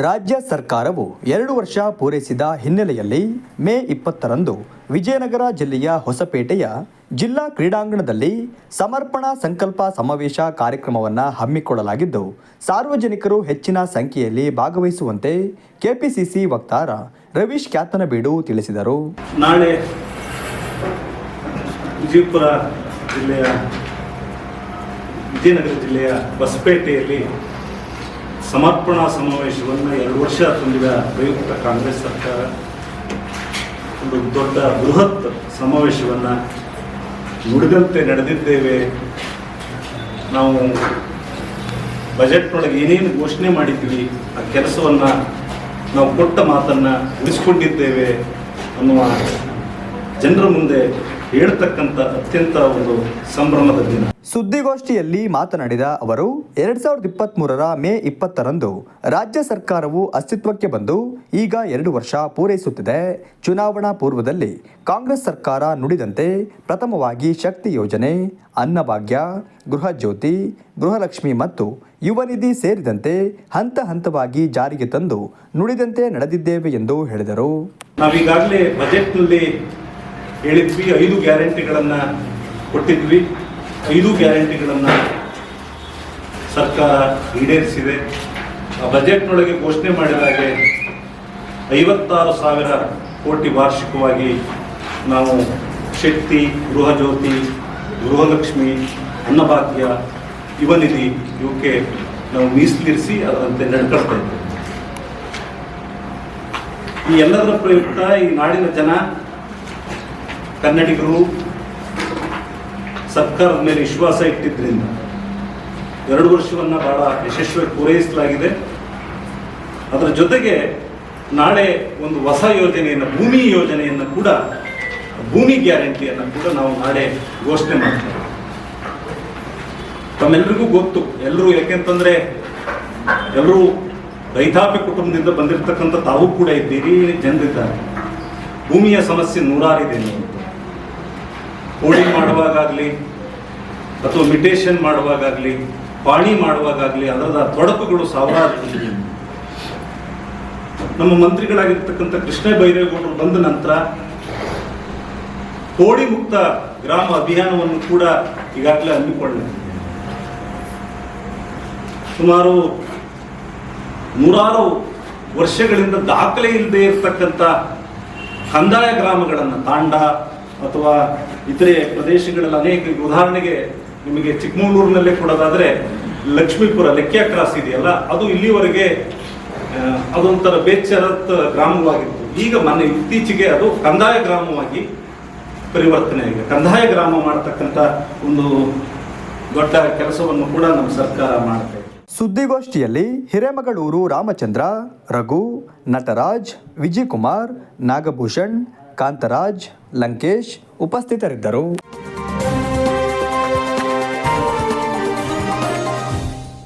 ರಾಜ್ಯ ಸರ್ಕಾರವು ಎರಡು ವರ್ಷ ಪೂರೈಸಿದ ಹಿನ್ನೆಲೆಯಲ್ಲಿ ಮೇ ಇಪ್ಪತ್ತರಂದು ವಿಜಯನಗರ ಜಿಲ್ಲೆಯ ಹೊಸಪೇಟೆಯ ಜಿಲ್ಲಾ ಕ್ರೀಡಾಂಗಣದಲ್ಲಿ ಸಮರ್ಪಣಾ ಸಂಕಲ್ಪ ಸಮಾವೇಶ ಕಾರ್ಯಕ್ರಮವನ್ನು ಹಮ್ಮಿಕೊಳ್ಳಲಾಗಿದ್ದು, ಸಾರ್ವಜನಿಕರು ಹೆಚ್ಚಿನ ಸಂಖ್ಯೆಯಲ್ಲಿ ಭಾಗವಹಿಸುವಂತೆ ಕೆಪಿಸಿಸಿ ವಕ್ತಾರ ರವೀಶ್ ಕ್ಯಾತನಬೀಡು ತಿಳಿಸಿದರು. ನಾಳೆ ವಿಜಯಪುರ ಜಿಲ್ಲೆಯ, ವಿಜಯನಗರ ಜಿಲ್ಲೆಯ ಹೊಸಪೇಟೆಯಲ್ಲಿ ಸಮರ್ಪಣಾ ಸಮಾವೇಶವನ್ನು ಎರಡು ವರ್ಷ ತುಂಬಿದ ಪ್ರಯುಕ್ತ ಕಾಂಗ್ರೆಸ್ ಸರ್ಕಾರ. ಒಂದು ದೊಡ್ಡ ಬೃಹತ್ ಸಮಾವೇಶವನ್ನು ನುಡಿದಂತೆ ನಡೆದಿದ್ದೇವೆ. ನಾವು ಬಜೆಟ್ನೊಳಗೆ ಏನೇನು ಘೋಷಣೆ ಮಾಡಿದ್ವಿ ಆ ಕೆಲಸವನ್ನು ನಾವು ಕೊಟ್ಟ ಮಾತನ್ನು ಉಳಿಸ್ಕೊಂಡಿದ್ದೇವೆ ಅನ್ನುವ ಜನರ ಮುಂದೆ ಹೇಳ್ತಕ್ಕಂಥ ಅತ್ಯಂತ ಒಂದು ಸಂಭ್ರಮದ ದಿನ. ಸುದ್ದಿಗೋಷ್ಠಿಯಲ್ಲಿ ಮಾತನಾಡಿದ ಅವರು ಎರಡ್ ಸಾವಿರದ ಇಪ್ಪತ್ತ್ ಮೂರರ ಮೇ ಇಪ್ಪತ್ತರಂದು ರಾಜ್ಯ ಸರ್ಕಾರವು ಅಸ್ತಿತ್ವಕ್ಕೆ ಬಂದು ಈಗ ಎರಡು ವರ್ಷ ಪೂರೈಸುತ್ತಿದೆ. ಚುನಾವಣಾ ಪೂರ್ವದಲ್ಲಿ ಕಾಂಗ್ರೆಸ್ ಸರ್ಕಾರ ನುಡಿದಂತೆ ಪ್ರಥಮವಾಗಿ ಶಕ್ತಿ ಯೋಜನೆ ಅನ್ನಭಾಗ್ಯ ಗೃಹ ಜ್ಯೋತಿ ಗೃಹಲಕ್ಷ್ಮಿ ಮತ್ತು ಯುವನಿಧಿ ಸೇರಿದಂತೆ ಹಂತ ಹಂತವಾಗಿ ಜಾರಿಗೆ ತಂದು ನುಡಿದಂತೆ ನಡೆದಿದ್ದೇವೆ ಎಂದು ಹೇಳಿದರು. ನಾವೀಗಾಗಲೇ ಬಜೆಟ್ನಲ್ಲಿ ಹೇಳಿದ್ವಿ, ಐದು ಗ್ಯಾರಂಟಿಗಳನ್ನು ಕೊಟ್ಟಿದ್ವಿ. ಐದು ಗ್ಯಾರಂಟಿಗಳನ್ನು ಸರ್ಕಾರ ಈಡೇರಿಸಿದೆ. ಆ ಬಜೆಟ್ನೊಳಗೆ ಘೋಷಣೆ ಮಾಡಿದ ಹಾಗೆ ಐವತ್ತಾರು ಸಾವಿರ ಕೋಟಿ ವಾರ್ಷಿಕವಾಗಿ ನಾವು ಶಕ್ತಿ, ಗೃಹಜ್ಯೋತಿ, ಗೃಹಲಕ್ಷ್ಮಿ, ಅನ್ನಭಾಗ್ಯ, ಯುವನಿಧಿ ಇವಕ್ಕೆ ನಾವು ಮೀಸಲಿರಿಸಿ ಅದರಂತೆ ನಡ್ಕೊಳ್ತಾ ಇದ್ದೇವೆ. ಈ ಎಲ್ಲದರ ಪ್ರಯುಕ್ತ ಈ ನಾಡಿನ ಜನ ಕನ್ನಡಿಗರು ಸರ್ಕಾರದ ಮೇಲೆ ವಿಶ್ವಾಸ ಇಟ್ಟಿದ್ದರಿಂದ ಎರಡು ವರ್ಷವನ್ನು ಬಹಳ ಯಶಸ್ವಿಯಾಗಿ ಪೂರೈಸಲಾಗಿದೆ. ಅದರ ಜೊತೆಗೆ ನಾಳೆ ಒಂದು ಹೊಸ ಯೋಜನೆಯನ್ನು, ಭೂಮಿ ಯೋಜನೆಯನ್ನು ಕೂಡ, ಭೂಮಿ ಗ್ಯಾರಂಟಿಯನ್ನು ಕೂಡ ನಾವು ನಾಳೆ ಘೋಷಣೆ ಮಾಡ್ತೇವೆ. ತಮ್ಮೆಲ್ಲರಿಗೂ ಗೊತ್ತು ಎಲ್ಲರೂ ಯಾಕೆಂತಂದ್ರೆ ಎಲ್ಲರೂ ರೈತಾಪಿ ಕುಟುಂಬದಿಂದ ಬಂದಿರತಕ್ಕಂಥ ತಾವು ಕೂಡ ಇದ್ದೀರಿ, ಜನರಿದ್ದಾರೆ. ಭೂಮಿಯ ಸಮಸ್ಯೆ ನೂರಾರಿದೆ ನೀವು. ಕೋಡಿಂಗ್ ಮಾಡುವಾಗಲಿ ಅಥವಾ ಮಿಟೇಷನ್ ಮಾಡುವಾಗಲಿ ಪಾಣಿ ಮಾಡುವಾಗಲಿ ಅದರದ ತೊಡಕುಗಳು ಸಾವಿರಾರು. ನಮ್ಮ ಮಂತ್ರಿಗಳಾಗಿರ್ತಕ್ಕಂಥ ಕೃಷ್ಣ ಬೈರೇಗೌಡರು ಬಂದ ನಂತರ ಕೋಡಿ ಮುಕ್ತ ಗ್ರಾಮ ಅಭಿಯಾನವನ್ನು ಕೂಡ ಈಗಾಗಲೇ ಹಮ್ಮಿಕೊಳ್ಳ ಸುಮಾರು ನೂರಾರು ವರ್ಷಗಳಿಂದ ದಾಖಲೆ ಇಲ್ಲದೆ ಇರತಕ್ಕಂಥ ಕಂದಾಯ ಗ್ರಾಮಗಳನ್ನು ತಾಂಡ ಅಥವಾ ಇತರೆ ಪ್ರದೇಶಗಳಲ್ಲಿ ಅನೇಕ ಉದಾಹರಣೆಗೆ ನಿಮಗೆ ಚಿಕ್ಕಮಗಳೂರಿನಲ್ಲೇ ಕೊಡೋದಾದ್ರೆ ಲಕ್ಷ್ಮೀಪುರ ಲೆಕ್ಕಿಯ ಕ್ರಾಸ್ ಇದೆಯಲ್ಲ, ಅದು ಇಲ್ಲಿವರೆಗೆ ಅದೊಂಥರ ಬೇಚರತ್ ಗ್ರಾಮವಾಗಿತ್ತು. ಈಗ ಮೊನ್ನೆ ಇತ್ತೀಚೆಗೆ ಅದು ಕಂದಾಯ ಗ್ರಾಮವಾಗಿ ಪರಿವರ್ತನೆ ಆಗಿದೆ. ಕಂದಾಯ ಗ್ರಾಮ ಮಾಡತಕ್ಕಂಥ ಒಂದು ದೊಡ್ಡ ಕೆಲಸವನ್ನು ಕೂಡ ನಮ್ಮ ಸರ್ಕಾರ ಮಾಡುತ್ತೆ ಸುದ್ದಿಗೋಷ್ಠಿಯಲ್ಲಿ ಹಿರೇಮಗಳೂರು ರಾಮಚಂದ್ರ, ರಘು, ನಟರಾಜ್ ವಿಜಯಕುಮಾರ್ ನಾಗಭೂಷಣ್, ಕಾಂತರಾಜ್ ಲಂಕೇಶ್ ಉಪಸ್ಥಿತರಿದ್ದರು.